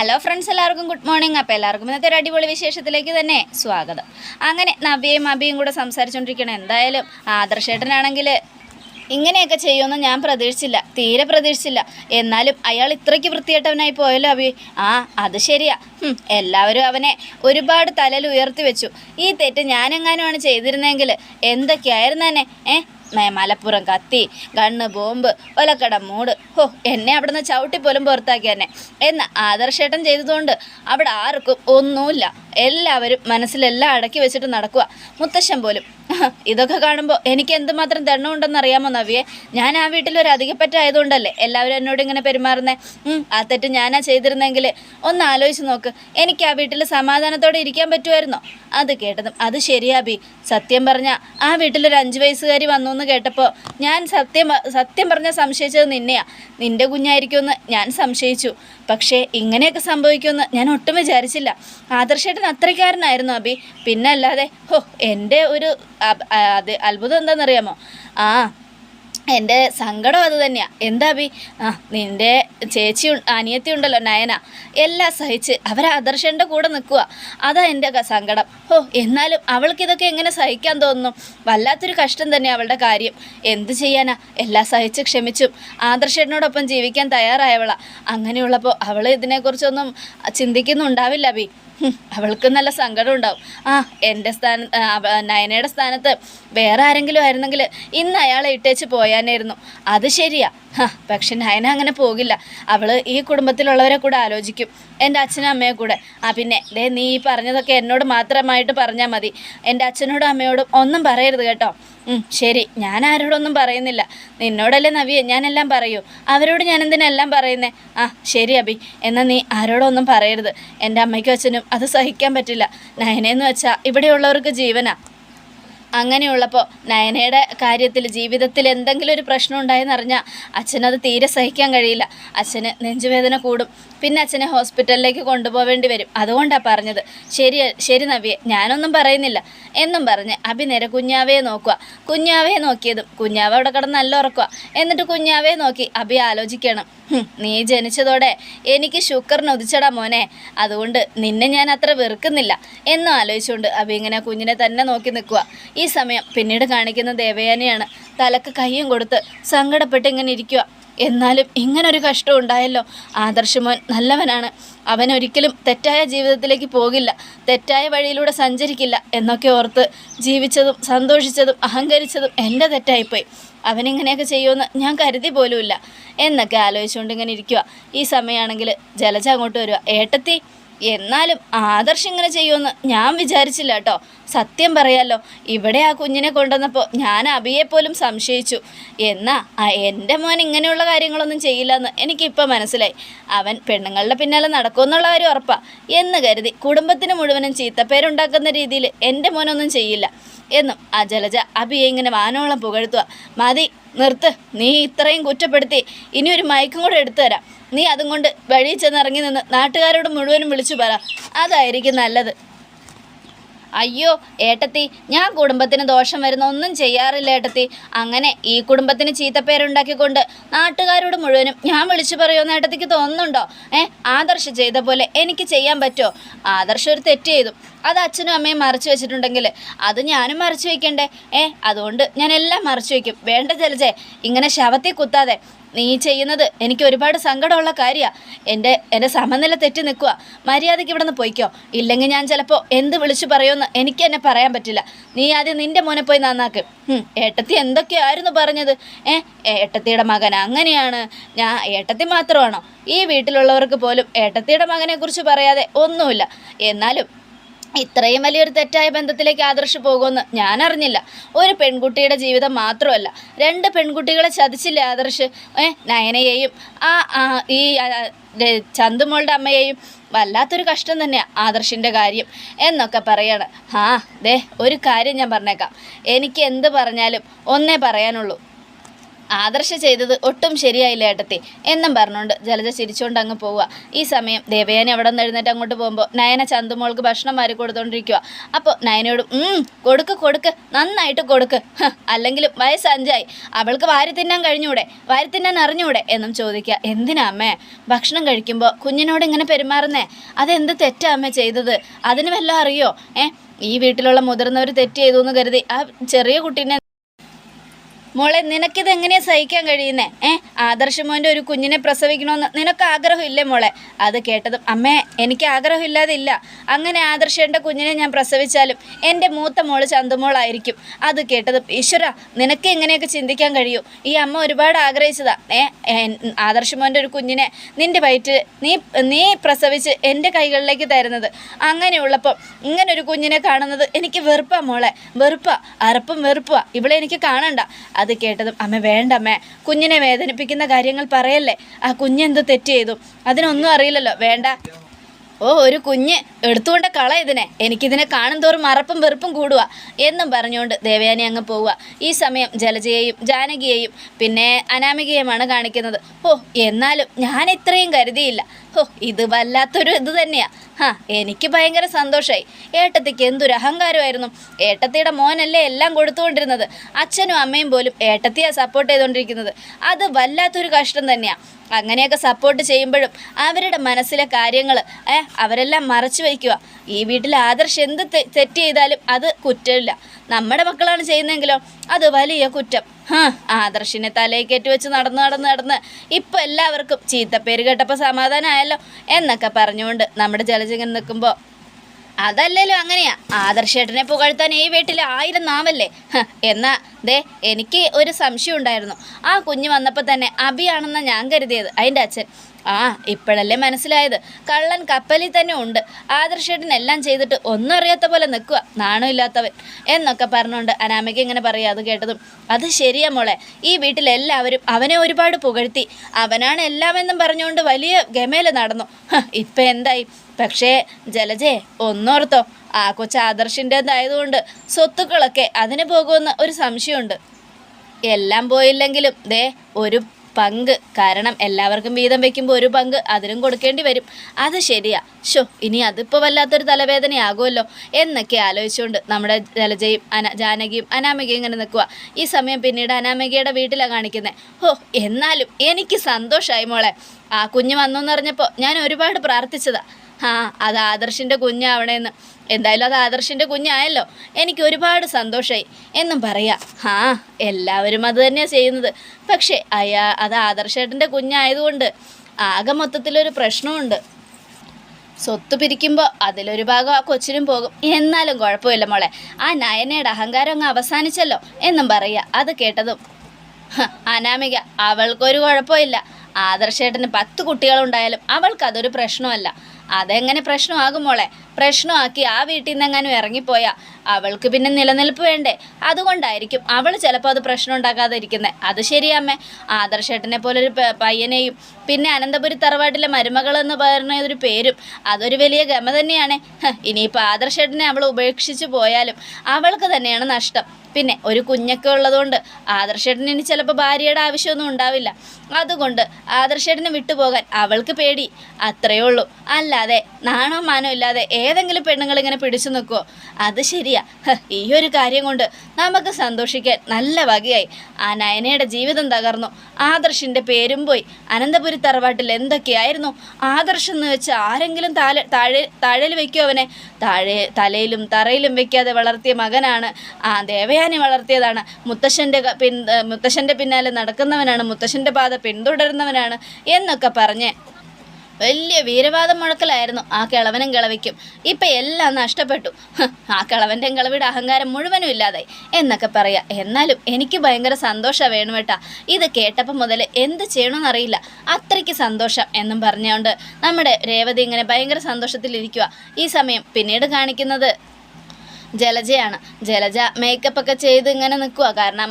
Hello friends എല്ലാവർക്കും good morning അപ്പോൾ എല്ലാവർക്കും ഇന്നത്തെ ഒരു അടിപൊളി വിശേഷത്തിലേക്ക് തന്നെ സ്വാഗതം. അങ്ങനെ നബിയും അബിയും കൂടെ സംസാരിച്ചുകൊണ്ടിരിക്കണം എന്തായാലും ആദർശേട്ടനാണെങ്കിൽ ഇങ്ങനെയൊക്കെ ചെയ്യുമെന്ന് ഞാൻ പ്രതീക്ഷിച്ചില്ല തീരെ പ്രതീക്ഷിച്ചില്ല. എന്നാലും അയാൾ ഇത്രയ്ക്ക് വൃത്തികെട്ടവനായി പോയല്ലോ അബി. ആ അത് ശരിയാ. എല്ലാവരും അവനെ ഒരുപാട് തലയിൽ ഉയർത്തി വെച്ചു. ഈ തെറ്റ് ഞാനെങ്ങാനുമാണ് ചെയ്തിരുന്നെങ്കിൽ എന്തൊക്കെയായിരുന്നു തന്നെ ഏ മേ- മലപ്പുറം കത്തി കണ്ണ് ബോംബ് ഒലക്കട മൂട്. ഹോ എന്നെ അവിടുന്ന് ചവിട്ടി പോലും പുറത്താക്കി എന്നെ എന്ന് ആദർശേട്ടൻ ചെയ്തതുകൊണ്ട് അവിടെ ആർക്കും ഒന്നുമില്ല. എല്ലാവരും മനസ്സിലെല്ലാം അടക്കി വെച്ചിട്ട് നടക്കുക. മുത്തശ്ശൻ പോലും ഇതൊക്കെ കാണുമ്പോൾ എനിക്ക് എന്തുമാത്രം ദണ്ണമുണ്ടെന്ന് അറിയാമോ നവിയെ? ഞാൻ ആ വീട്ടിൽ ഒരു അധികപ്പറ്റായതുകൊണ്ടല്ലേ എല്ലാവരും എന്നോട് ഇങ്ങനെ പെരുമാറുന്നേ? ആ തെറ്റ് ഞാനാ ചെയ്തിരുന്നെങ്കിൽ ഒന്ന് ആലോചിച്ച് നോക്ക്. എനിക്ക് ആ വീട്ടിൽ സമാധാനത്തോടെ ഇരിക്കാൻ പറ്റുമായിരുന്നോ? അത് കേട്ടതും അത് ശരിയാ ബി. സത്യം പറഞ്ഞ ആ വീട്ടിലൊരു അഞ്ച് വയസ്സുകാരി വന്നു എന്ന് കേട്ടപ്പോൾ ഞാൻ സത്യം സത്യം പറഞ്ഞ സംശയിച്ചത് നിന്നെയാ. നിന്റെ കുഞ്ഞായിരിക്കുമെന്ന് ഞാൻ സംശയിച്ചു. പക്ഷേ ഇങ്ങനെയൊക്കെ സംഭവിക്കുമെന്ന് ഞാൻ ഒട്ടും വിചാരിച്ചില്ല. ആദർശേട്ടൻ അത്രക്കാരനായിരുന്നു അബി. പിന്നെ അല്ലാതെ ഹോ എന്റെ ഒരു അത് അത്ഭുതം എന്താണെന്നറിയാമോ? ആ എന്റെ സങ്കടം അത് തന്നെയാണ് എന്താ ബി ആ നിന്റെ ചേച്ചി അനിയത്തി ഉണ്ടല്ലോ നയന. എല്ലാം സഹിച്ച് അവർ ആദർശന്റെ കൂടെ നിൽക്കുക അതാ എന്റെ സങ്കടം. ഓ എന്നാലും അവൾക്ക് ഇതൊക്കെ എങ്ങനെ സഹിക്കാൻ തോന്നുന്നു? വല്ലാത്തൊരു കഷ്ടം തന്നെ അവളുടെ കാര്യം. എന്ത് ചെയ്യാനാ? എല്ലാം സഹിച്ച് ക്ഷമിച്ചും ആദർശനോടൊപ്പം ജീവിക്കാൻ തയ്യാറായവളാ. അങ്ങനെയുള്ളപ്പോൾ അവൾ ഇതിനെക്കുറിച്ചൊന്നും ചിന്തിക്കുന്നുണ്ടാവില്ല ബി അവൾക്ക് നല്ല സങ്കടം ഉണ്ടാവും. ആ എന്റെ സ്ഥാന നയനയുടെ സ്ഥാനത്ത് വേറെ ആരെങ്കിലും ആയിരുന്നെങ്കിൽ ഇന്ന് അയാളെ ഇട്ടേച്ച് പോയാനായിരുന്നു അത് ശരിയാ. പക്ഷെ നയന അങ്ങനെ പോകില്ല. അവൾ ഈ കുടുംബത്തിലുള്ളവരെ കൂടെ ആലോചിക്കും. എന്റെ അച്ഛനും അമ്മയെ കൂടെ. ആ പിന്നെ ദേ നീ ഈ പറഞ്ഞതൊക്കെ എന്നോട് മാത്രമായിട്ട് പറഞ്ഞാൽ മതി. എന്റെ അച്ഛനോടും അമ്മയോടും ഒന്നും പറയരുത് കേട്ടോ. ശരി. ഞാൻ ആരോടൊന്നും പറയുന്നില്ല. നിന്നോടല്ലേ നവിയെ ഞാനെല്ലാം പറയൂ. അവരോട് ഞാൻ എന്തിനെല്ലാം പറയുന്നേ? ആ ശരി അബി. എന്നാൽ നീ ആരോടൊന്നും പറയരുത്. എന്റെ അമ്മയ്ക്കും അച്ഛനും അത് സഹിക്കാൻ പറ്റില്ല. നയനയെന്ന് വെച്ചാൽ ഇവിടെയുള്ളവർക്ക് ജീവനാ. അങ്ങനെയുള്ളപ്പോൾ നയനയുടെ കാര്യത്തിൽ ജീവിതത്തിൽ എന്തെങ്കിലും ഒരു പ്രശ്നം ഉണ്ടായെന്നറിഞ്ഞാൽ അച്ഛനത് തീരെ സഹിക്കാൻ കഴിയില്ല. അച്ഛന് നെഞ്ചുവേദന കൂടും. പിന്നെ അച്ഛനെ ഹോസ്പിറ്റലിലേക്ക് കൊണ്ടുപോവേണ്ടി വരും. അതുകൊണ്ടാണ് പറഞ്ഞത്. ശരി ശരി നവിയെ ഞാനൊന്നും പറയുന്നില്ല. എന്നും പറഞ്ഞ് അഭി നേരെ കുഞ്ഞാവയെ നോക്കുക കുഞ്ഞാവയെ നോക്കിയതും കുഞ്ഞാവ അവിടെ കിടന്ന് നല്ല ഉറക്കുക എന്നിട്ട് കുഞ്ഞാവയെ നോക്കി അഭി ആലോചിക്കണം. നീ ജനിച്ചതോടെ എനിക്ക് ശുക്രന് ഉദിച്ചടാ മോനെ. അതുകൊണ്ട് നിന്നെ ഞാൻ അത്ര വെറുക്കുന്നില്ല. എന്നും ആലോചിച്ചുകൊണ്ട് അഭി ഇങ്ങനെ കുഞ്ഞിനെ തന്നെ നോക്കി നിൽക്കുക ഈ സമയം പിന്നീട് കാണിക്കുന്ന ദേവയാനിയാണ് തലക്ക് കയ്യും കൊടുത്ത് സങ്കടപ്പെട്ട് ഇങ്ങനെ ഇരിക്കുക. എന്നാലും ഇങ്ങനൊരു കഷ്ടം ഉണ്ടായല്ലോ. ആദർശമോൻ നല്ലവനാണ്. അവൻ ഒരിക്കലും തെറ്റായ ജീവിതത്തിലേക്ക് പോകില്ല. തെറ്റായ വഴിയിലൂടെ സഞ്ചരിക്കില്ല എന്നൊക്കെ ഓർത്ത് ജീവിച്ചതും സന്തോഷിച്ചതും അഹങ്കരിച്ചതും എന്റെ തെറ്റായിപ്പോയി. അവനിങ്ങനെയൊക്കെ ചെയ്യുമെന്ന് ഞാൻ കരുതി പോലുമില്ല. എന്നൊക്കെ ആലോചിച്ചുകൊണ്ട് ഇങ്ങനെ ഇരിക്കുക. ഈ സമയമാണെങ്കിൽ ജലജ അങ്ങോട്ട് വരിക. ഏട്ടത്തി എന്നാലും ആദർശ് ഇങ്ങനെ ചെയ്യുമെന്ന് ഞാൻ വിചാരിച്ചില്ല കേട്ടോ. സത്യം പറയാലോ ഇവിടെ ആ കുഞ്ഞിനെ കൊണ്ടുവന്നപ്പോൾ ഞാൻ അബിയെ സംശയിച്ചു. എന്നാ എന്റെ മോൻ ഇങ്ങനെയുള്ള കാര്യങ്ങളൊന്നും ചെയ്യില്ലെന്ന് എനിക്കിപ്പോൾ മനസ്സിലായി. അവൻ പെണ്ണുങ്ങളുടെ പിന്നാലെ നടക്കുമെന്നുള്ള കാര്യം ഉറപ്പാണ് എന്ന് കരുതി കുടുംബത്തിന് മുഴുവനും ചീത്തപ്പേരുണ്ടാക്കുന്ന രീതിയിൽ എന്റെ മോനൊന്നും ചെയ്യില്ല. എന്നും ആ ജലജ അബിയെ ഇങ്ങനെ വാനോളം പുകഴ്ത്തുക. മതി നിർത്ത്. നീ ഇത്രയും കുറ്റപ്പെടുത്തി. ഇനി ഒരു മയക്കും കൂടെ എടുത്തു തരാം. നീ അതും കൊണ്ട് വഴിയിൽ ചെന്നിറങ്ങി നിന്ന് നാട്ടുകാരോട് മുഴുവനും വിളിച്ചു പറ. അതായിരിക്കും നല്ലത്. അയ്യോ ഏട്ടത്തി ഞാൻ കുടുംബത്തിന് ദോഷം വരുന്ന ഒന്നും ചെയ്യാറില്ല ഏട്ടത്തി. അങ്ങനെ ഈ കുടുംബത്തിന് ചീത്തപ്പേരുണ്ടാക്കിക്കൊണ്ട് നാട്ടുകാരോട് മുഴുവനും ഞാൻ വിളിച്ചു പറയുമെന്ന് ഏട്ടത്തിക്ക് തോന്നുന്നുണ്ടോ? ഏ ആദർശ ചെയ്ത പോലെ എനിക്ക് ചെയ്യാൻ പറ്റുമോ? ആദർശ ഒരു തെറ്റ് ചെയ്തു. അത് അച്ഛനും അമ്മയും മറച്ചു വെച്ചിട്ടുണ്ടെങ്കിൽ അത് ഞാനും മറച്ചു വെക്കണ്ടേ? ഏ അതുകൊണ്ട് ഞാൻ എല്ലാം മറച്ചു വെക്കും. വേണ്ട ജലജെ ഇങ്ങനെ ശവത്തിൽ കുത്താതെ നീ ചെയ്യുന്നത്. എനിക്ക് ഒരുപാട് സങ്കടമുള്ള കാര്യമാണ് എന്റെ എന്റെ സമനില തെറ്റി നിൽക്കുക മര്യാദയ്ക്ക് ഇവിടെ നിന്ന് പോയിക്കോ. ഇല്ലെങ്കിൽ ഞാൻ ചിലപ്പോൾ എന്ത് വിളിച്ചു പറയുമെന്ന് എനിക്ക് എന്നെ പറയാൻ പറ്റില്ല. നീ ആദ്യം നിന്റെ മോനെ പോയി നന്നാക്ക്. ഏട്ടത്തി എന്തൊക്കെയായിരുന്നു പറഞ്ഞത്? ഏ ഏട്ടത്തിയുടെ മകൻ അങ്ങനെയാണ്. ഞാൻ ഏട്ടത്തി മാത്രമാണോ? ഈ വീട്ടിലുള്ളവർക്ക് പോലും ഏട്ടത്തിയുടെ മകനെക്കുറിച്ച് പറയാതെ ഒന്നുമില്ല. എന്നാലും ഇത്രയും വലിയൊരു തെറ്റായ ബന്ധത്തിലേക്ക് ആദർശ് പോകുമെന്ന് ഞാൻ അറിഞ്ഞില്ല ഒരു പെൺകുട്ടിയുടെ ജീവിതം മാത്രമല്ല. രണ്ട് പെൺകുട്ടികളെ ചതിച്ചില്ലേ ആദർശ്? ഏ നയനയെയും ആ ഈ ചന്തുമോളുടെ അമ്മയെയും. വല്ലാത്തൊരു കഷ്ടം തന്നെയാണ് ആദർശിന്റെ കാര്യം എന്നൊക്കെ പറയാണ്. ആ ദേ ഒരു കാര്യം ഞാൻ പറഞ്ഞേക്കാം. എനിക്ക് എന്ത് പറഞ്ഞാലും ഒന്നേ പറയാനുള്ളൂ. ആദർശ ചെയ്തത് ഒട്ടും ശരിയായില്ല ഏട്ടത്തി. എന്നും പറഞ്ഞുകൊണ്ട് ജലജ ചിരിച്ചുകൊണ്ട് അങ്ങ് പോവുക. ഈ സമയം ദേവയാനി അവിടെ നിന്ന് എഴുന്നേറ്റ് അങ്ങോട്ട് പോകുമ്പോൾ നയന ചന്തുമോൾക്ക് ഭക്ഷണം വാരി കൊടുത്തോണ്ടിരിക്കുക അപ്പോൾ നയനയോട് കൊടുക്ക് കൊടുക്ക് നന്നായിട്ട് കൊടുക്ക്. അല്ലെങ്കിലും വയസ്സ് അഞ്ചായി അവൾക്ക് വാരി തിന്നാൻ കഴിഞ്ഞൂടെ വാരി തിന്നാൻ അറിഞ്ഞൂടെ? എന്നും ചോദിക്കുക. എന്തിനാ അമ്മേ? ഭക്ഷണം കഴിക്കുമ്പോൾ കുഞ്ഞിനോട് ഇങ്ങനെ പെരുമാറുന്നേ? അതെന്ത് തെറ്റാ അമ്മ ചെയ്തത്? അതിന് വല്ലതും അറിയോ? ഏ ഈ വീട്ടിലുള്ള മുതിർന്നവർ തെറ്റ് ചെയ്തു എന്ന് കരുതി ആ ചെറിയ കുട്ടീനെ മോളെ നിനക്കിത് എങ്ങനെയാ സഹിക്കാൻ കഴിയുന്നേ? ഏ ആദർശമോന്റെ ഒരു കുഞ്ഞിനെ പ്രസവിക്കണമെന്ന് നിനക്ക് ആഗ്രഹമില്ലേ മോളെ? അത് കേട്ടതും അമ്മേ എനിക്ക് ആഗ്രഹമില്ലാതെ ഇല്ല അങ്ങനെ ആദർശേന്റെ കുഞ്ഞിനെ ഞാൻ പ്രസവിച്ചാലും എന്റെ മൂത്ത മോൾ ചന്തുമോളായിരിക്കും. അത് കേട്ടതും ഈശ്വര നിനക്ക് എങ്ങനെയൊക്കെ ചിന്തിക്കാൻ കഴിയൂ? ഈ അമ്മ ഒരുപാട് ആഗ്രഹിച്ചതാ. ഏ ആദർശമോന്റെ ഒരു കുഞ്ഞിനെ നിന്റെ വയറ്റിൽ നീ നീ പ്രസവിച്ച് എന്റെ കൈകളിലേക്ക് തരുന്നത്. അങ്ങനെയുള്ളപ്പോൾ ഇങ്ങനൊരു കുഞ്ഞിനെ കാണുന്നത് എനിക്ക് വെറുപ്പാ മോളെ. വെറുപ്പാ അറപ്പും വെറുപ്പാ. ഇവിടെ എനിക്ക് കാണണ്ട. അത് കേട്ടതും അമ്മ വേണ്ട അമ്മേ കുഞ്ഞിനെ വേദനിപ്പിക്കുന്ന കാര്യങ്ങൾ പറയല്ലേ? ആ കുഞ്ഞെന്ത് തെറ്റ് ചെയ്തു? അതിനൊന്നും അറിയില്ലല്ലോ വേണ്ട. ഓ ഒരു കുഞ്ഞ് എടുത്തുകൊണ്ട് കള ഇതിനെ. എനിക്കിതിനെ കാണും തോറും മറപ്പും വെറുപ്പും കൂടുക എന്നും പറഞ്ഞുകൊണ്ട് ദേവയാനി അങ്ങ് പോവുക ഈ സമയം ജലജയെയും ജാനകിയെയും പിന്നെ അനാമികയുമാണ് കാണിക്കുന്നത്. ഓ എന്നാലും ഞാൻ ഇത്രയും കരുതിയില്ല. ഓ ഇത് വല്ലാത്തൊരു ഇത് തന്നെയാ. ഹാ എനിക്ക് ഭയങ്കര സന്തോഷമായി ഏട്ടത്തിക്ക് എന്തൊരു അഹങ്കാരമായിരുന്നു. ഏട്ടത്തിയുടെ മോനല്ലേ എല്ലാം കൊടുത്തുകൊണ്ടിരുന്നത്. അച്ഛനും അമ്മയും പോലും ഏട്ടത്തിയാണ് സപ്പോർട്ട് ചെയ്തുകൊണ്ടിരിക്കുന്നത് അത് വല്ലാത്തൊരു കഷ്ടം തന്നെയാണ് അങ്ങനെയൊക്കെ സപ്പോർട്ട് ചെയ്യുമ്പോഴും അവരുടെ മനസ്സിലെ കാര്യങ്ങൾ ഏ അവരെല്ലാം മറച്ചു വയ്ക്കുക. ഈ വീട്ടിൽ ആദർശ് എന്ത് തെറ്റ് ചെയ്താലും അത് കുറ്റമില്ല. നമ്മുടെ മക്കളാണ് ചെയ്യുന്നതെങ്കിലോ അത് വലിയ കുറ്റം. ഹാ ആദർശിനെ തലയിക്കേറ്റ് വെച്ച് നടന്ന് നടന്ന് നടന്ന് ഇപ്പം എല്ലാവർക്കും ചീത്തപ്പേര് കേട്ടപ്പോൾ സമാധാനമായല്ലോ എന്നൊക്കെ പറഞ്ഞുകൊണ്ട് നമ്മുടെ ജലജകൻ നിൽക്കുമ്പോൾ അതല്ലല്ലോ അങ്ങനെയാ. ആദർശേട്ടനെ പുകഴ്ത്താൻ ഈ വീട്ടിൽ ആയിരം നാമല്ലേ എന്നാ ദേ എനിക്ക് ഒരു സംശയം ഉണ്ടായിരുന്നു. ആ കുഞ്ഞ് വന്നപ്പോൾ തന്നെ അബിയാണെന്നാണ് ഞാൻ കരുതിയത് അതിന്റെ അച്ഛൻ. ആ ഇപ്പോഴല്ലേ മനസ്സിലായത്. കള്ളൻ കപ്പലിൽ തന്നെ ഉണ്ട്. ആദർശേട്ടൻ എല്ലാം ചെയ്തിട്ട് ഒന്നും അറിയാത്ത പോലെ നിൽക്കുക നാണമില്ലാത്തവൻ എന്നൊക്കെ പറഞ്ഞുകൊണ്ട് അനാമിക ഇങ്ങനെ പറയുക അത് കേട്ടതും. അത് ശരിയാ മോളെ. ഈ വീട്ടിലെല്ലാവരും അവനെ ഒരുപാട് പുകഴ്ത്തി. അവനാണ് എല്ലാമെന്നും പറഞ്ഞുകൊണ്ട് വലിയ ഗമേല നടന്നു. ഇപ്പം എന്തായി? പക്ഷേ ജലജേ ഒന്നോർത്തോ. ആ കൊച്ചു ആദർശിന്റെതായതുകൊണ്ട് സ്വത്തുക്കളൊക്കെ അതിന് പോകുമെന്ന് ഒരു സംശയമുണ്ട്. എല്ലാം പോയില്ലെങ്കിലും ദേ ഒരു പങ്ക്. കാരണം എല്ലാവർക്കും വീതം വെക്കുമ്പോൾ ഒരു പങ്ക് അതിനും കൊടുക്കേണ്ടി വരും. അത് ശരിയാ. ഷോ ഇനി അതിപ്പോൾ വല്ലാത്തൊരു തലവേദനയാകുമല്ലോ എന്നൊക്കെ ആലോചിച്ചുകൊണ്ട് നമ്മുടെ ജലജയും അന ജാനകിയും അനാമികയും ഇങ്ങനെ നിൽക്കുക ഈ സമയം പിന്നീട് അനാമികയുടെ വീട്ടിലാണ് കാണിക്കുന്നത് ഹോ എന്നാലും എനിക്ക് സന്തോഷമായി മോളെ. ആ കുഞ്ഞ് വന്നു എന്നറിഞ്ഞപ്പോൾ ഞാൻ ഒരുപാട് പ്രാർത്ഥിച്ചതാ. ആ അത് ആദർശിന്റെ കുഞ്ഞാവണേന്ന്. എന്തായാലും അത് ആദർശിന്റെ കുഞ്ഞായല്ലോ. എനിക്ക് ഒരുപാട് സന്തോഷമായി എന്നും പറയാം ആ എല്ലാവരും അത് തന്നെയാണ് ചെയ്യുന്നത്. പക്ഷേ അയാ അത് ആദർശേട്ടന്റെ കുഞ്ഞായതുകൊണ്ട് ആകെ മൊത്തത്തിലൊരു പ്രശ്നമുണ്ട് സ്വത്ത് പിരിക്കുമ്പോൾ അതിലൊരു ഭാഗം ആ കൊച്ചിനും പോകും. എന്നാലും കുഴപ്പമില്ല മോളെ. ആ നയനയുടെ അഹങ്കാരം അങ്ങ് അവസാനിച്ചല്ലോ എന്നും പറയുക അത് കേട്ടതും. അനാമിക അവൾക്കൊരു കുഴപ്പമില്ല. ആദർശേട്ടന് പത്ത് കുട്ടികളുണ്ടായാലും അവൾക്കതൊരു പ്രശ്നമല്ല. അതെങ്ങനെ പ്രശ്നമാകും മോളെ? പ്രശ്നമാക്കി ആ വീട്ടിൽ നിന്ന് എങ്ങാനും ഇറങ്ങിപ്പോയാൽ അവൾക്ക് പിന്നെ നിലനിൽപ്പ് വേണ്ടേ? അതുകൊണ്ടായിരിക്കും അവൾ ചിലപ്പോൾ അത് പ്രശ്നം ഉണ്ടാക്കാതെ ഇരിക്കുന്നത് അത് ശരിയമ്മേ. ആദർശേട്ടനെ പോലൊരു പയ്യനെയും പിന്നെ അനന്തപുരി തറവാട്ടിലെ മരുമകൾ എന്ന് പറഞ്ഞ ഒരു പേരും അതൊരു വലിയ ഗമ തന്നെയാണ്. ഇനിയിപ്പോൾ ആദർശേട്ടനെ അവൾ ഉപേക്ഷിച്ച് പോയാലും അവൾക്ക് തന്നെയാണ് നഷ്ടം. പിന്നെ ഒരു കുഞ്ഞൊക്കെ ഉള്ളതുകൊണ്ട് ആദർശേട്ടന് ഇനി ചിലപ്പോൾ ഭാര്യയുടെ ആവശ്യമൊന്നും ഉണ്ടാവില്ല. അതുകൊണ്ട് ആദർശേട്ടനെ വിട്ടുപോകാൻ അവൾക്ക് പേടി. അത്രയേ ഉള്ളൂ. അല്ലാതെ നാണോ മാനോ ഇല്ലാതെ ഏതെങ്കിലും പെണ്ണുങ്ങൾ ഇങ്ങനെ പിടിച്ചു നിൽക്കുമോ അത് ശരിയാ. ഈ ഒരു കാര്യം കൊണ്ട് നമുക്ക് സന്തോഷിക്കാൻ നല്ല വകയായി. ആ നയനയുടെ ജീവിതം തകർന്നു. ആദർശിന്റെ പേരും പോയി. അനന്തപുരി തറവാട്ടിൽ എന്തൊക്കെയായിരുന്നു? ആദർശം എന്ന് വെച്ച് ആരെങ്കിലും താഴെ താഴെ താഴയിൽ വെക്കുമോ അവനെ? താഴെ തലയിലും തറയിലും വെക്കാതെ വളർത്തിയ മകനാണ്. ആ ദേവയാനി വളർത്തിയതാണ്. മുത്തശ്ശന്റെ പിൻ മുത്തശ്ശന്റെ പിന്നാലെ നടക്കുന്നവനാണ്. മുത്തശ്ശന്റെ പാത പിന്തുടരുന്നവനാണ് എന്നൊക്കെ പറഞ്ഞ് വലിയ വീരവാദം മുഴക്കലായിരുന്നു. ആ കിളവനും കിളവിക്കും. ഇപ്പം എല്ലാം നഷ്ടപ്പെട്ടു. ആ കിളവന്റെയും കിളവിയുടെ അഹങ്കാരം മുഴുവനും ഇല്ലാതായി. എന്നൊക്കെ പറയാം. എന്നാലും എനിക്ക് ഭയങ്കര സന്തോഷമാണ് വേണുവേട്ടാ. ഇത് കേട്ടപ്പം മുതൽ എന്ത് ചെയ്യണമെന്നറിയില്ല അത്രയ്ക്ക് സന്തോഷം എന്നും പറഞ്ഞുകൊണ്ട് നമ്മുടെ രേവതി ഇങ്ങനെ ഭയങ്കര സന്തോഷത്തിലിരിക്കുക ഈ സമയം പിന്നീട് കാണിക്കുന്നത് ജലജയാണ്. ജലജ മേക്കപ്പ് ഒക്കെ ചെയ്ത് ഇങ്ങനെ നിൽക്കുക കാരണം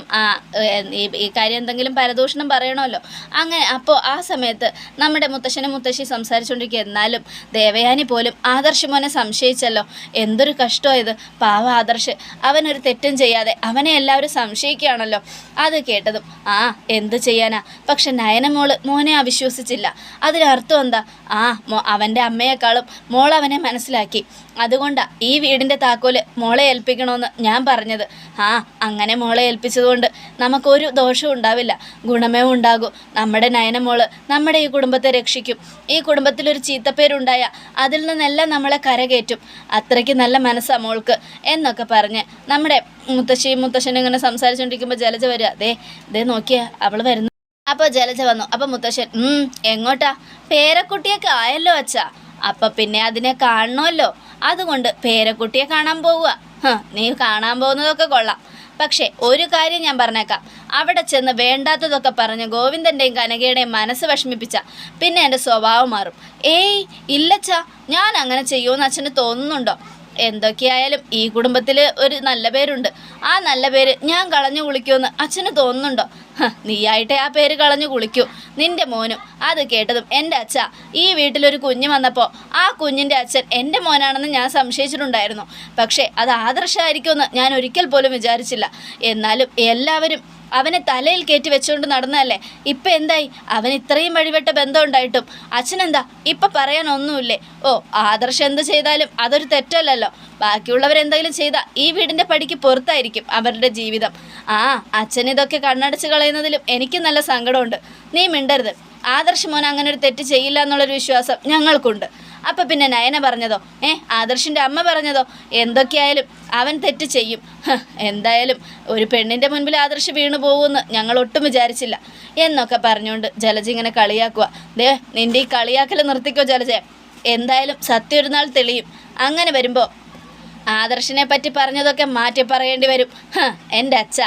ഈ കാര്യം എന്തെങ്കിലും പരദൂഷണം പറയണമല്ലോ. അങ്ങനെ അപ്പോൾ ആ സമയത്ത് നമ്മുടെ മുത്തശ്ശനും മുത്തശ്ശി സംസാരിച്ചുകൊണ്ടിരിക്കുക എന്നാലും ദേവയാനി പോലും ആദർശ് മോനെ സംശയിച്ചല്ലോ. എന്തൊരു കഷ്ടമായത് പാവ ആദർശ്. അവനൊരു തെറ്റും ചെയ്യാതെ അവനെ എല്ലാവരും സംശയിക്കുകയാണല്ലോ. അത് കേട്ടതും ആ എന്ത് ചെയ്യാനാ? പക്ഷെ നയനമോൾ മോനെ അവിശ്വസിച്ചില്ല അതിനർത്ഥം എന്താ? ആ അവന്റെ അമ്മയെക്കാളും മോൾ അവനെ മനസ്സിലാക്കി. അതുകൊണ്ടാ ഈ വീടിന്റെ താക്കോൽ മോളെ ഏൽപ്പിക്കണമെന്ന് ഞാൻ പറഞ്ഞത്. ആ അങ്ങനെ മോളെ ഏൽപ്പിച്ചതുകൊണ്ട് നമുക്കൊരു ദോഷവും ഉണ്ടാവില്ല. ഗുണമേ ഉണ്ടാകും. നമ്മുടെ നയനമോൾ നമ്മുടെ ഈ കുടുംബത്തെ രക്ഷിക്കും. ഈ കുടുംബത്തിലൊരു ചീത്തപ്പേരുണ്ടായ അതിൽ നിന്നെല്ലാം നമ്മളെ കരകയറ്റും. അത്രയ്ക്ക് നല്ല മനസ്സാണ് മോൾക്ക് എന്നൊക്കെ പറഞ്ഞ് നമ്മുടെ മുത്തശ്ശിയും മുത്തശ്ശനും ഇങ്ങനെ സംസാരിച്ചുകൊണ്ടിരിക്കുമ്പോൾ ജലജ വരിക ദേ ദേ നോക്കിയാ അവൾ വരുന്നു. അപ്പോൾ ജലജ വന്നു. അപ്പോൾ മുത്തശ്ശൻ എങ്ങോട്ടാ? പേരക്കുട്ടിയൊക്കെ ആയല്ലോ അച്ഛാ. അപ്പൊ പിന്നെ അതിനെ കാണണമല്ലോ അതുകൊണ്ട് പേരക്കുട്ടിയെ കാണാൻ പോവുക. നീ കാണാൻ പോകുന്നതൊക്കെ കൊള്ളാം. പക്ഷേ ഒരു കാര്യം ഞാൻ പറഞ്ഞേക്കാം. അവിടെ ചെന്ന് വേണ്ടാത്തതൊക്കെ പറഞ്ഞ് ഗോവിന്ദന്റെയും കനകയുടെയും മനസ്സ് വിഷമിപ്പിച്ച പിന്നെ എന്റെ സ്വഭാവം മാറും. ഏയ് ഇല്ലച്ചാ ഞാൻ അങ്ങനെ ചെയ്യുമെന്ന് അച്ഛന് തോന്നുന്നുണ്ടോ? എന്തൊക്കെയായാലും ഈ കുടുംബത്തിൽ ഒരു നല്ല പേരുണ്ട്. ആ നല്ല പേര് ഞാൻ കളഞ്ഞു കുളിക്കുമെന്ന് അച്ഛന് തോന്നുന്നുണ്ടോ? നീയായിട്ട് ആ പേര് കളഞ്ഞു കുളിക്കൂ. നിന്റെ മോനും അത് കേട്ടതും എന്റെ അച്ഛ. ഈ വീട്ടിലൊരു കുഞ്ഞ് വന്നപ്പോൾ ആ കുഞ്ഞിന്റെ അച്ഛൻ എന്റെ മോനാണെന്ന് ഞാൻ സംശയിച്ചിട്ടുണ്ടായിരുന്നു. പക്ഷേ അത് ആദർശമായിരിക്കുമെന്ന് ഞാൻ ഒരിക്കൽ പോലും വിചാരിച്ചില്ല. എന്നാലും എല്ലാവരും അവനെ തലയിൽ കയറ്റി വെച്ചുകൊണ്ട് നടന്നതല്ലേ? ഇപ്പം എന്തായി? അവൻ ഇത്രയും വഴിപെട്ട ബന്ധം ഉണ്ടായിട്ടും. അച്ഛനെന്താ? ഇപ്പം പറയാനൊന്നുമില്ലേ ഓ ആദർശം എന്ത് ചെയ്താലും അതൊരു തെറ്റല്ലല്ലോ. ബാക്കിയുള്ളവരെന്തെങ്കിലും ചെയ്താൽ ഈ വീടിന്റെ പടിക്ക് പുറത്തായിരിക്കും അവരുടെ ജീവിതം. ആ അച്ഛൻ ഇതൊക്കെ കണ്ണടച്ച് കളയുന്നതിലും എനിക്ക് നല്ല സങ്കടമുണ്ട്. നീ മിണ്ടരുത്. ആദർശ് മോൻ അങ്ങനെ ഒരു തെറ്റ് ചെയ്യില്ല എന്നുള്ളൊരു വിശ്വാസം ഞങ്ങൾക്കുണ്ട്. അപ്പം പിന്നെ നയന പറഞ്ഞതോ? ഏ ആദർശിന്റെ അമ്മ പറഞ്ഞതോ? എന്തൊക്കെയായാലും അവൻ തെറ്റ് ചെയ്യും. എന്തായാലും ഒരു പെണ്ണിന്റെ മുൻപിൽ ആദർശ് വീണു പോകുമെന്ന് ഞങ്ങൾ ഒട്ടും വിചാരിച്ചില്ല. എന്നൊക്കെ പറഞ്ഞുകൊണ്ട് ജലജ ഇങ്ങനെ കളിയാക്കുക ദേ നിന്റെ ഈ കളിയാക്കൽ നിർത്തിക്കോ ജലജ. എന്തായാലും സത്യം ഒരു നാൾ തെളിയും. അങ്ങനെ വരുമ്പോൾ ആദർശിനെ പറ്റി പറഞ്ഞതൊക്കെ മാറ്റി പറയേണ്ടി വരും. എന്റെ അച്ഛ.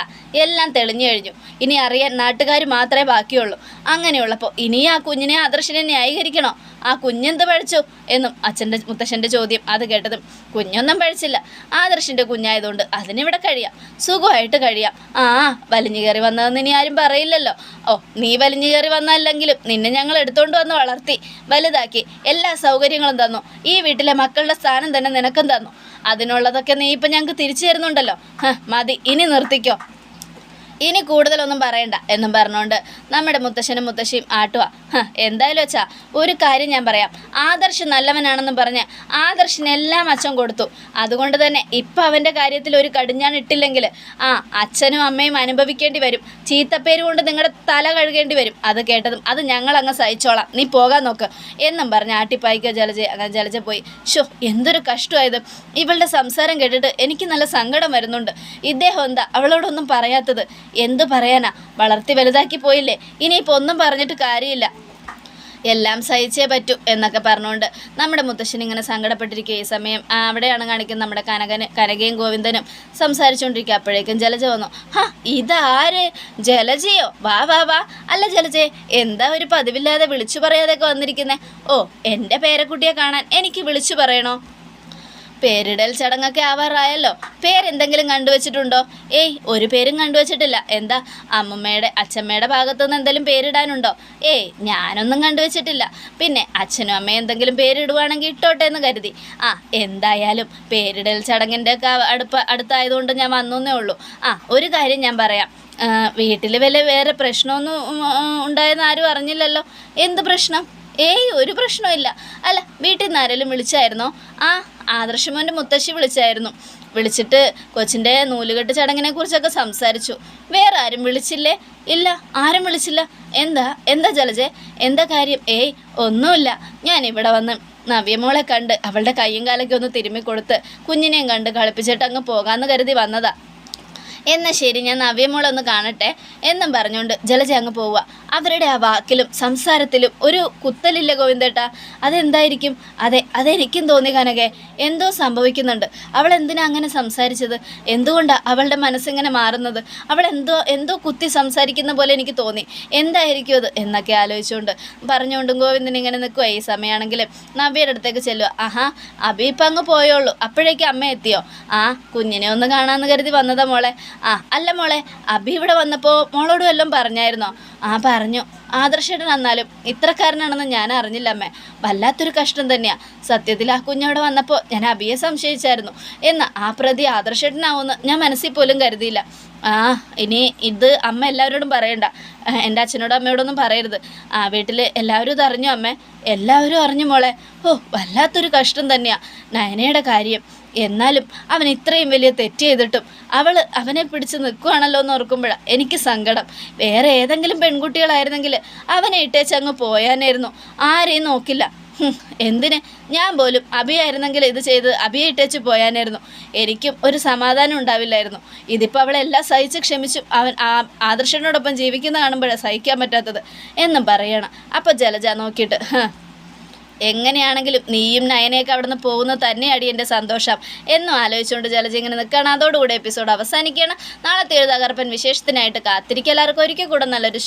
എല്ലാം തെളിഞ്ഞു കഴിഞ്ഞു. ഇനി അറിയാൻ നാട്ടുകാർ മാത്രമേ ബാക്കിയുള്ളൂ. അങ്ങനെയുള്ളപ്പോൾ ഇനി ആ കുഞ്ഞിനെ ആദർശിനെ ന്യായീകരിക്കണോ? ആ കുഞ്ഞെന്ത് പഴിച്ചു എന്നും അച്ഛന്റെ മുത്തശ്ശന്റെ ചോദ്യം അത് കേട്ടതും കുഞ്ഞൊന്നും പഴിച്ചില്ല ആദർശിന്റെ കുഞ്ഞായതുകൊണ്ട് അതിനിവിടെ കഴിയാം. സുഖമായിട്ട് കഴിയാം. ആ വലിഞ്ഞു കയറി വന്നതെന്ന് ഇനി ആരും പറയില്ലല്ലോ. ഓ നീ വലിഞ്ഞു കയറി വന്നല്ലെങ്കിലും നിന്നെ ഞങ്ങൾ എടുത്തുകൊണ്ട് വന്ന് വളർത്തി വലുതാക്കി എല്ലാ സൗകര്യങ്ങളും തന്നു. ഈ വീട്ടിലെ മക്കളുടെ സ്ഥാനം തന്നെ നിനക്കും തന്നു. അതിനുള്ളതൊക്കെ നീ ഇപ്പം ഞങ്ങൾക്ക് തിരിച്ചു തരുന്നുണ്ടല്ലോ. മതി ഇനി നിർത്തിക്കോ. ഇനി കൂടുതലൊന്നും പറയണ്ട എന്നും പറഞ്ഞുകൊണ്ട് നമ്മുടെ മുത്തശ്ശനും മുത്തശ്ശിയും ആട്ടുക എന്തായാലും വെച്ചാ ഒരു കാര്യം ഞാൻ പറയാം. ആദർശ് നല്ലവനാണെന്നും പറഞ്ഞ് ആദർശിന് എല്ലാം അച്ഛൻ കൊടുത്തു. അതുകൊണ്ട് തന്നെ ഇപ്പം അവന്റെ കാര്യത്തിൽ ഒരു കടിഞ്ഞാണിട്ടില്ലെങ്കിൽ ആ അച്ഛനും അമ്മയും അനുഭവിക്കേണ്ടി വരും. ചീത്തപ്പേര് കൊണ്ട് നിങ്ങളുടെ തല കഴുകേണ്ടി വരും. അത് കേട്ടതും അത് ഞങ്ങളങ്ങ് സഹിച്ചോളാം. നീ പോകാൻ നോക്ക്. എന്നും പറഞ്ഞ് ആട്ടിപ്പായിക്കോ ജലജ അങ്ങനെ ജലജ പോയി. ഷോ എന്തൊരു കഷ്ടമായത്. ഇവളുടെ സംസാരം കേട്ടിട്ട് എനിക്ക് നല്ല സങ്കടം വരുന്നുണ്ട്. ഇദ്ദേഹം എന്താ അവളോടൊന്നും പറയാത്തത്? എന്തു പറയാനാ? വളർത്തി വലുതാക്കി പോയില്ലേ? ഇനിയിപ്പോൾ ഒന്നും പറഞ്ഞിട്ട് കാര്യമില്ല. എല്ലാം സഹിച്ചേ പറ്റൂ എന്നൊക്കെ പറഞ്ഞുകൊണ്ട് നമ്മുടെ മുത്തശ്ശൻ ഇങ്ങനെ സങ്കടപ്പെട്ടിരിക്കുക ഈ സമയം അവിടെയാണ് കാണിക്കുന്നത് നമ്മുടെ കനകന് കനകയും ഗോവിന്ദനും സംസാരിച്ചുകൊണ്ടിരിക്കുക അപ്പോഴേക്കും ജലജ വന്നു. ഹാ ഇതാര്? ജലജയോ? വാ വാ വാ. അല്ല ജലജയെ എന്താ ഒരു പതിവില്ലാതെ വിളിച്ചു പറയാതെയൊക്കെ വന്നിരിക്കുന്നത് ഓ എന്റെ പേരക്കുട്ടിയെ കാണാൻ എനിക്ക് വിളിച്ചു പറയണോ? പേരിടൽ ചടങ്ങൊക്കെ ആവാറായല്ലോ. പേരെന്തെങ്കിലും കണ്ടുവച്ചിട്ടുണ്ടോ? ഏയ് ഒരു പേരും കണ്ടുവച്ചിട്ടില്ല. എന്താ അമ്മമ്മയുടെ അച്ഛമ്മയുടെ ഭാഗത്തുനിന്ന് എന്തെങ്കിലും പേരിടാനുണ്ടോ? ഏയ് ഞാനൊന്നും കണ്ടുവച്ചിട്ടില്ല. പിന്നെ അച്ഛനും അമ്മയും എന്തെങ്കിലും പേരിടുവാണെങ്കിൽ ഇട്ടോട്ടെ എന്ന് കരുതി. ആ എന്തായാലും പേരിടൽ ചടങ്ങിന്റെ ഒക്കെ അടുപ്പ് അടുത്തായതുകൊണ്ട് ഞാൻ വന്നേ ഉള്ളൂ. ആ ഒരു കാര്യം ഞാൻ പറയാം. വീട്ടിൽ വല്ല വേറെ പ്രശ്നമൊന്നും ഉണ്ടായെന്ന് ആരും അറിഞ്ഞില്ലല്ലോ. എന്ത് പ്രശ്നം? ഏയ് ഒരു പ്രശ്നമില്ല അല്ല വീട്ടിൽ നിന്ന് ആരെങ്കിലും വിളിച്ചായിരുന്നോ? ആ ആദർശമോന്റെ മുത്തശ്ശി വിളിച്ചായിരുന്നു. വിളിച്ചിട്ട് കൊച്ചിന്റെ നൂലുകെട്ട് ചടങ്ങിനെ കുറിച്ചൊക്കെ സംസാരിച്ചു. വേറെ ആരും വിളിച്ചില്ലേ? ഇല്ല ആരും വിളിച്ചില്ല. എന്താ എന്താ ജലജെ? എന്താ കാര്യം? ഏയ് ഒന്നുമില്ല. ഞാൻ ഇവിടെ വന്ന് നവ്യമോളെ കണ്ട് അവളുടെ കയ്യും കാലൊക്കെ ഒന്ന് തിരുമ്മി കൊടുത്ത് കുഞ്ഞിനെയും കണ്ട് കളിപ്പിച്ചിട്ട് അങ്ങ് പോകാമെന്ന് കരുതി വന്നതാ. എന്നാൽ ശരി ഞാൻ നവ്യമോളൊന്ന് കാണട്ടെ എന്നും പറഞ്ഞുകൊണ്ട് ജലജ അങ്ങ് പോവുക. അവരുടെ ആ വാക്കിലും സംസാരത്തിലും ഒരു കുത്തലില്ല ഗോവിന്ദേട്ട. അതെന്തായിരിക്കും? അതെ അതെനിക്കും തോന്നി കനകെ. എന്തോ സംഭവിക്കുന്നുണ്ട്. അവൾ എന്തിനാ അങ്ങനെ സംസാരിച്ചത്? എന്തുകൊണ്ടാണ് അവളുടെ മനസ്സിങ്ങനെ മാറുന്നത്? അവൾ എന്തോ എന്തോ കുത്തി സംസാരിക്കുന്ന പോലെ എനിക്ക് തോന്നി. എന്തായിരിക്കും അത് എന്നൊക്കെ ആലോചിച്ചുകൊണ്ട് പറഞ്ഞുകൊണ്ടും ഗോവിന്ദൻ ഇങ്ങനെ നിൽക്കുക ഈ സമയമാണെങ്കിൽ നവ്യയുടെ അടുത്തേക്ക് ചെല്ലുക ആഹാ അബി ഇപ്പം അങ്ങ് പോയോളൂ. അപ്പോഴേക്കും അമ്മ എത്തിയോ? ആ കുഞ്ഞിനെ ഒന്ന് കാണാമെന്ന് കരുതി വന്നതാ മോളെ. ആ അല്ല മോളെ അബി ഇവിടെ വന്നപ്പോൾ മോളോട് വല്ലതും പറഞ്ഞായിരുന്നോ? ആ പറഞ്ഞു. ആദർശേട്ടൻ എന്നാലും ഇത്രക്കാരനാണെന്ന് ഞാൻ അറിഞ്ഞില്ല അമ്മേ. വല്ലാത്തൊരു കഷ്ടം തന്നെയാണ് സത്യത്തിൽ ആ കുഞ്ഞവിടെ വന്നപ്പോൾ ഞാൻ അബിയെ സംശയിച്ചായിരുന്നു. എന്ന് ആ പ്രതി ആദർശേട്ടനാവുമെന്ന് ഞാൻ മനസ്സിൽ പോലും കരുതിയില്ല. ആ ഇനി ഇത് അമ്മ എല്ലാവരോടും പറയണ്ട. എന്റെ അച്ഛനോടും അമ്മയോടൊന്നും പറയരുത്. ആ വീട്ടിൽ എല്ലാവരും ഇത് അറിഞ്ഞു അമ്മേ. എല്ലാവരും അറിഞ്ഞു മോളെ. ഓ വല്ലാത്തൊരു കഷ്ടം തന്നെയാണ് നയനയുടെ കാര്യം. എന്നാലും അവൻ ഇത്രയും വലിയ തെറ്റ് ചെയ്തിട്ടും അവൾ അവനെ പിടിച്ച് നിൽക്കുകയാണല്ലോ എന്ന് ഓർക്കുമ്പോഴാണ് എനിക്ക് സങ്കടം. വേറെ ഏതെങ്കിലും പെൺകുട്ടികളായിരുന്നെങ്കിൽ അവനെ ഇട്ടേച്ച് അങ്ങ് പോയാനായിരുന്നു. ആരെയും നോക്കില്ല. എന്തിന്? ഞാൻ പോലും അഭിയായിരുന്നെങ്കിൽ ഇത് ചെയ്ത് അഭിയെ ഇട്ടേച്ച് പോയാനായിരുന്നു. എനിക്കും ഒരു സമാധാനം ഉണ്ടാവില്ലായിരുന്നു. ഇതിപ്പോൾ അവളെല്ലാം സഹിച്ച് ക്ഷമിച്ചു അവൻ ആ ആദർശനോടൊപ്പം ജീവിക്കുന്ന കാണുമ്പോഴാണ് സഹിക്കാൻ പറ്റാത്തത് എന്നും പറയണം. അപ്പോൾ ജലജ നോക്കിയിട്ട് "ഹ്, എങ്ങനെയാണെങ്കിലും നീയും നയനയൊക്കെ അവിടെ നിന്ന് പോകുന്നത് തന്നെയാടി എന്റെ സന്തോഷം. എന്നും ആലോചിച്ചുകൊണ്ട് ജലജ ഇങ്ങനെ നിൽക്കുകയാണ്. അതോടുകൂടി എപ്പിസോഡ് അവസാനിക്കുകയാണ്. നാളത്തെ എഴുതാകർപ്പൻ തകർപ്പൻ വിശേഷത്തിനായിട്ട് കാത്തിരിക്കുക. എല്ലാവർക്കും ഒരിക്കൽ കൂടെ നല്ലൊരു